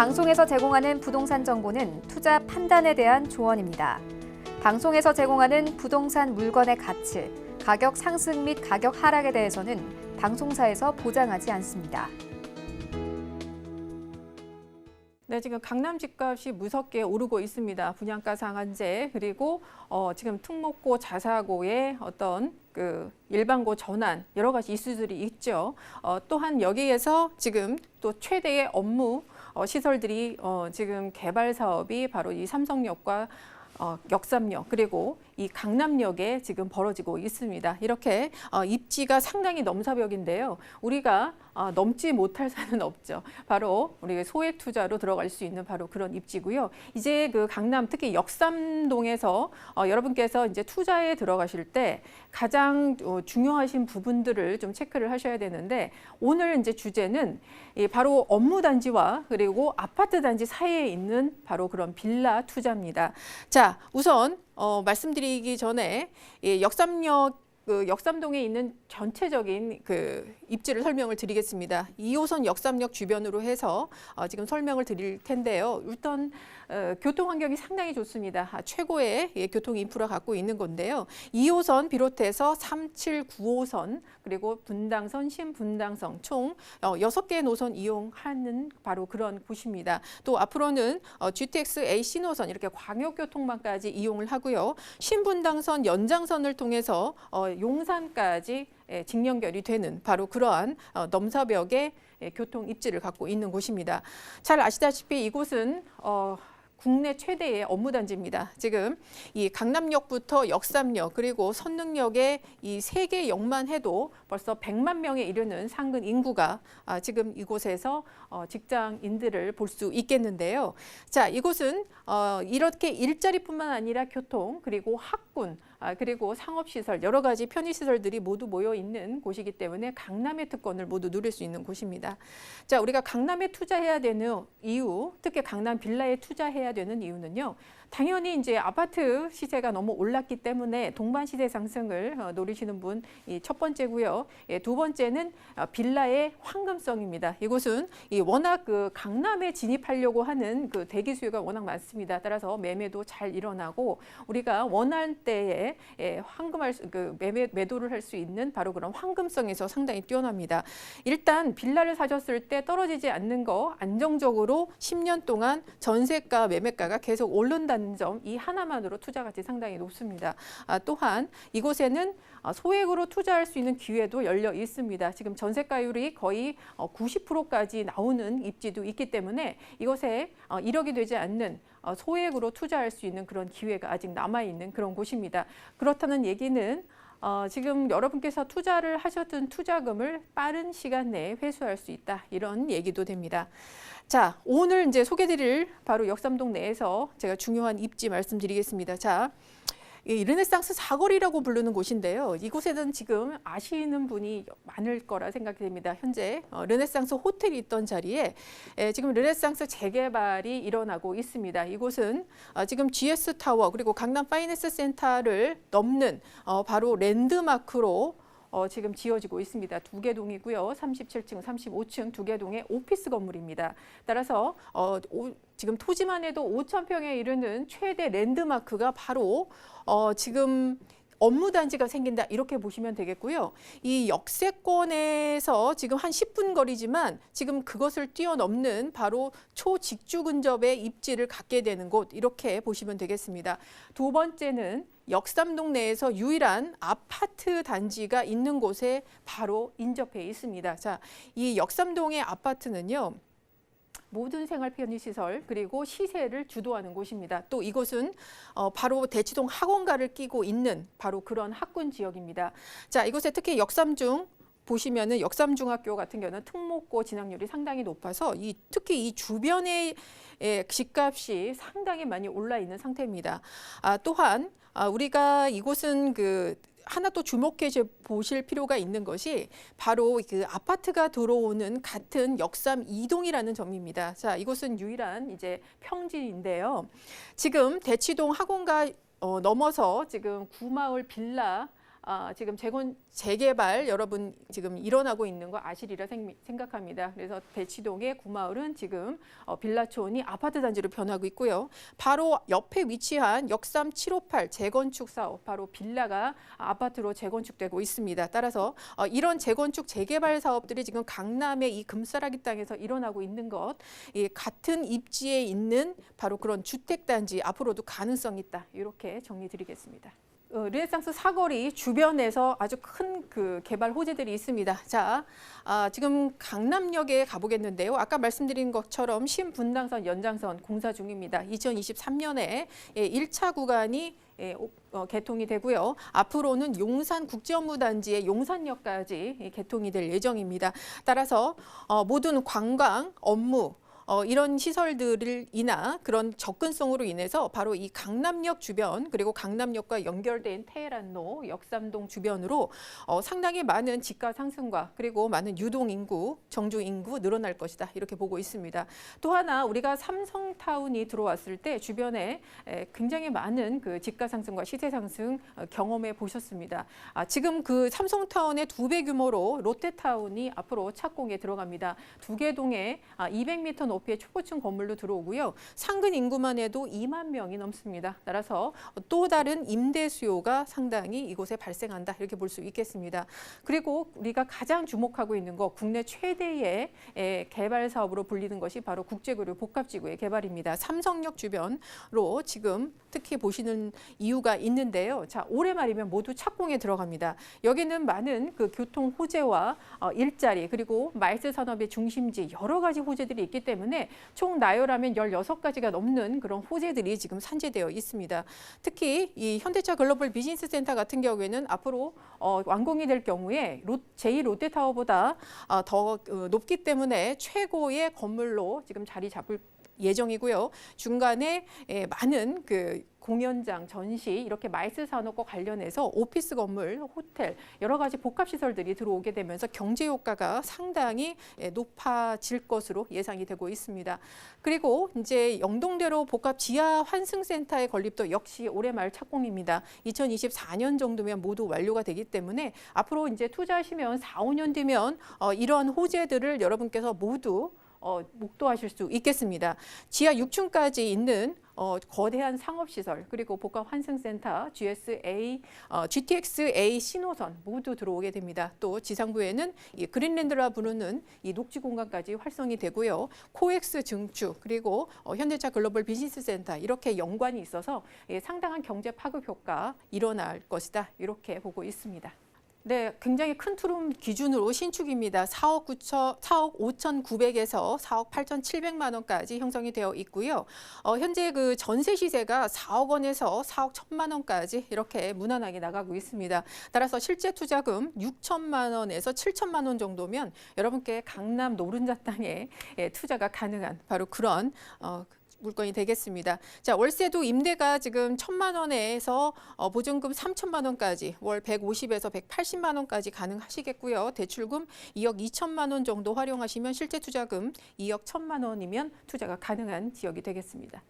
방송에서 제공하는 부동산 정보는 투자 판단에 대한 조언입니다. 방송에서 제공하는 부동산 물건의 가치, 가격 상승 및 가격 하락에 대해서는 방송사에서 보장하지 않습니다. 네, 지금 강남 집값이 무섭게 오르고 있습니다. 분양가 상한제 그리고 어, 지금 특목고 자사고의 어떤 그 일반고 전환 여러 가지 이슈들이 있죠. 어, 또한 여기에서 지금 또 최대의 업무 어, 시설들이 어, 지금 개발 사업이 바로 이 삼성역과 어, 역삼역 그리고 이 강남역에 지금 벌어지고 있습니다. 이렇게 어, 입지가 상당히 넘사벽인데요. 우리가 어, 넘지 못할 산은 없죠. 바로 우리 소액 투자로 들어갈 수 있는 바로 그런 입지고요. 이제 그 강남 특히 역삼동에서 어, 여러분께서 이제 투자에 들어가실 때 가장 어, 중요하신 부분들을 좀 체크를 하셔야 되는데 오늘 이제 주제는 이 바로 업무 단지와 그리고 아파트 단지 사이에 있는 바로 그런 빌라 투자입니다. 자, 우선 어, 말씀드리기 전에 이 역삼역 그 역삼동에 있는 전체적인 그 입지를 설명을 드리겠습니다. 2호선 역삼역 주변으로 해서 어, 지금 설명을 드릴 텐데요. 일단 어, 교통 환경이 상당히 좋습니다. 아, 최고의 예, 교통 인프라 갖고 있는 건데요. 2호선 비롯해서 3, 7, 9호선 그리고 분당선, 신분당선 총 어, 6개의 노선 이용하는 바로 그런 곳입니다. 또 앞으로는 어, GTX A 신호선 이렇게 광역교통망까지 이용을 하고요. 신분당선 연장선을 통해서 어, 용산까지 예, 직연결이 되는 바로 그러한 어, 넘사벽의 예, 교통 입지를 갖고 있는 곳입니다. 잘 아시다시피 이곳은 어, 국내 최대의 업무 단지입니다. 지금 이 강남역부터 역삼역 그리고 선릉역의 이 세 개 역만 해도 벌써 100만 명에 이르는 상근 인구가 아, 지금 이곳에서 어, 직장인들을 볼 수 있겠는데요. 자, 이곳은 어, 이렇게 일자리뿐만 아니라 교통 그리고 학군 아, 그리고 상업시설 여러 가지 편의시설들이 모두 모여 있는 곳이기 때문에 강남의 특권을 모두 누릴 수 있는 곳입니다. 자, 우리가 강남에 투자해야 되는 이유, 특히 강남 빌라에 투자해야 되는 이유는요. 당연히 이제 아파트 시세가 너무 올랐기 때문에 동반 시세 상승을 어, 노리시는 분이첫 번째고요. 예, 두 번째는 어, 빌라의 황금성입니다. 이곳은 이 워낙 그 강남에 진입하려고 하는 그 대기 수요가 워낙 많습니다. 따라서 매매도 잘 일어나고 우리가 원할 때에 예, 황금할 수, 그 매매 매도를 할 수 있는 바로 그런 황금성에서 상당히 뛰어납니다. 일단 빌라를 사셨을 때 떨어지지 않는 거 안정적으로 10년 동안 전세가 매매가가 계속 오른다는 점 이 하나만으로 투자 가치 상당히 높습니다. 아, 또한 이곳에는 아, 소액으로 투자할 수 있는 기회도 열려 있습니다. 지금 전세가율이 거의 90%까지 나오는 입지도 있기 때문에 이곳에 어, 이력이 되지 않는 어, 소액으로 투자할 수 있는 그런 기회가 아직 남아 있는 그런 곳입니다. 그렇다는 얘기는 어, 지금 여러분께서 투자를 하셨던 투자금을 빠른 시간 내에 회수할 수 있다 이런 얘기도 됩니다. 자, 오늘 이제 소개드릴 바로 역삼동 내에서 제가 중요한 입지 말씀드리겠습니다. 자, 이 르네상스 사거리라고 부르는 곳인데요. 이곳에는 지금 아시는 분이 많을 거라 생각이 됩니다. 현재 어, 르네상스 호텔이 있던 자리에 에, 지금 르네상스 재개발이 일어나고 있습니다. 이곳은 어, 지금 GS 타워 그리고 강남 파이낸스 센터를 넘는 어, 바로 랜드마크로 어, 지금 지어지고 있습니다. 두 개 동이고요. 37층, 35층 두 개 동의 오피스 건물입니다. 따라서 어, 오, 지금 토지만 해도 5천 평에 이르는 최대 랜드마크가 바로 어, 지금 업무 단지가 생긴다 이렇게 보시면 되겠고요. 이 역세권에서 지금 한 10분 거리지만 지금 그것을 뛰어넘는 바로 초직주 근접의 입지를 갖게 되는 곳 이렇게 보시면 되겠습니다. 두 번째는 역삼동 내에서 유일한 아파트 단지가 있는 곳에 바로 인접해 있습니다. 자, 이 역삼동의 아파트는요. 모든 생활 편의 시설 그리고 시세를 주도하는 곳입니다. 또 이곳은 어, 바로 대치동 학원가를 끼고 있는 바로 그런 학군 지역입니다. 자, 이곳에 특히 역삼중 보시면은 역삼중학교 같은 경우는 특목고 진학률이 상당히 높아서 이 특히 이 주변의 예, 집값이 상당히 많이 올라 있는 상태입니다. 아, 또한 아, 우리가 이곳은 그 하나 또 주목해 보실 필요가 있는 것이 바로 그 아파트가 들어오는 같은 역삼 이동이라는 점입니다. 자, 이곳은 유일한 이제 평지인데요. 지금 대치동 학원가 어, 넘어서 지금 구마을 빌라 아, 지금 재건 재개발 여러분 지금 일어나고 있는 거 아시리라 생, 생각합니다. 그래서 대치동의 구마을은 지금 어, 빌라촌이 아파트 단지로 변하고 있고요. 바로 옆에 위치한 역삼 758 재건축 사업 바로 빌라가 아파트로 재건축되고 있습니다. 따라서 어, 이런 재건축 재개발 사업들이 지금 강남의 이 금싸라기 땅에서 일어나고 있는 것, 이 같은 입지에 있는 바로 그런 주택 단지 앞으로도 가능성 있다. 이렇게 정리드리겠습니다. 어, 르네상스 사거리 주변에서 아주 큰 그 개발 호재들이 있습니다. 자, 아, 지금 강남역에 가보겠는데요. 아까 말씀드린 것처럼 신분당선 연장선 공사 중입니다. 2023년에 예, 1차 구간이 예, 오- 어, 개통이 되고요. 앞으로는 용산 국제업무단지의 용산역까지 예, 개통이 될 예정입니다. 따라서 어, 모든 관광, 업무, 어, 이런 시설들이나 그런 접근성으로 인해서 바로 이 강남역 주변 그리고 강남역과 연결된 테헤란로 역삼동 주변으로 어, 상당히 많은 집가 상승과 그리고 많은 유동 인구, 정주 인구 늘어날 것이다 이렇게 보고 있습니다. 또 하나 우리가 삼성타운이 들어왔을 때 주변에 에, 굉장히 많은 그 집가 상승과 시세 상승 어, 경험해 보셨습니다. 아, 지금 그 삼성타운의 두 배 규모로 롯데타운이 앞으로 착공에 들어갑니다. 두 개 동에 아, 200m 높 이의 초고층 건물로 들어오고요. 상근 인구만 해도 2만 명이 넘습니다. 따라서 또 다른 임대 수요가 상당히 이곳에 발생한다 이렇게 볼 수 있겠습니다. 그리고 우리가 가장 주목하고 있는 거 국내 최대의 에, 개발 사업으로 불리는 것이 바로 국제교류 복합지구의 개발입니다. 삼성역 주변으로 지금 특히 보시는 이유가 있는데요. 자, 올해 말이면 모두 착공에 들어갑니다. 여기는 많은 그 교통 호재와 어, 일자리 그리고 말스 산업의 중심지 여러 가지 호재들이 있기 때문에 총 나열하면 16가지가 넘는 그런 호재들이 지금 산재되어 있습니다. 특히 이 현대차 글로벌 비즈니스 센터 같은 경우에는 앞으로 어, 완공이 될 경우에 롯, 제2 롯데타워보다 어, 더 어, 높기 때문에 최고의 건물로 지금 자리 잡을 예정이고요. 중간에 예, 많은 그 공연장, 전시 이렇게 마이스 산업과 관련해서 오피스 건물, 호텔 여러 가지 복합 시설들이 들어오게 되면서 경제 효과가 상당히 예, 높아질 것으로 예상이 되고 있습니다. 그리고 이제 영동대로 복합 지하 환승센터의 건립도 역시 올해 말 착공입니다. 2024년 정도면 모두 완료가 되기 때문에 앞으로 이제 투자하시면 4, 5년 뒤면 어, 이런 호재들을 여러분께서 모두 어, 목도하실 수 있겠습니다. 지하 6층까지 있는 어, 거대한 상업시설 그리고 복합 환승센터 GSA, 어, GTX-A 신호선 모두 들어오게 됩니다. 또 지상부에는 이 그린랜드라 부르는 이 녹지 공간까지 활성이 되고요. 코엑스 증축 그리고 어, 현대차 글로벌 비즈니스 센터 이렇게 연관이 있어서 예, 상당한 경제 파급 효과 일어날 것이다 이렇게 보고 있습니다. 네, 굉장히 큰 투룸 기준으로 신축입니다. 4억 9천, 4억 5천 9백에서 4억 8천 7백만 원까지 형성이 되어 있고요. 어, 현재 그 전세 시세가 4억 원에서 4억 1천만 원까지 이렇게 무난하게 나가고 있습니다. 따라서 실제 투자금 6천만 원에서 7천만 원 정도면 여러분께 강남 노른자 땅에 예, 투자가 가능한 바로 그런 어, 물건이 되겠습니다. 자, 월세도 임대가 지금 천만 원에서 어, 보증금 3천만 원까지 월 150에서 180만 원까지 가능하시겠고요. 대출금 2억 2천만 원 정도 활용하시면 실제 투자금 2억 1천만 원이면 투자가 가능한 지역이 되겠습니다.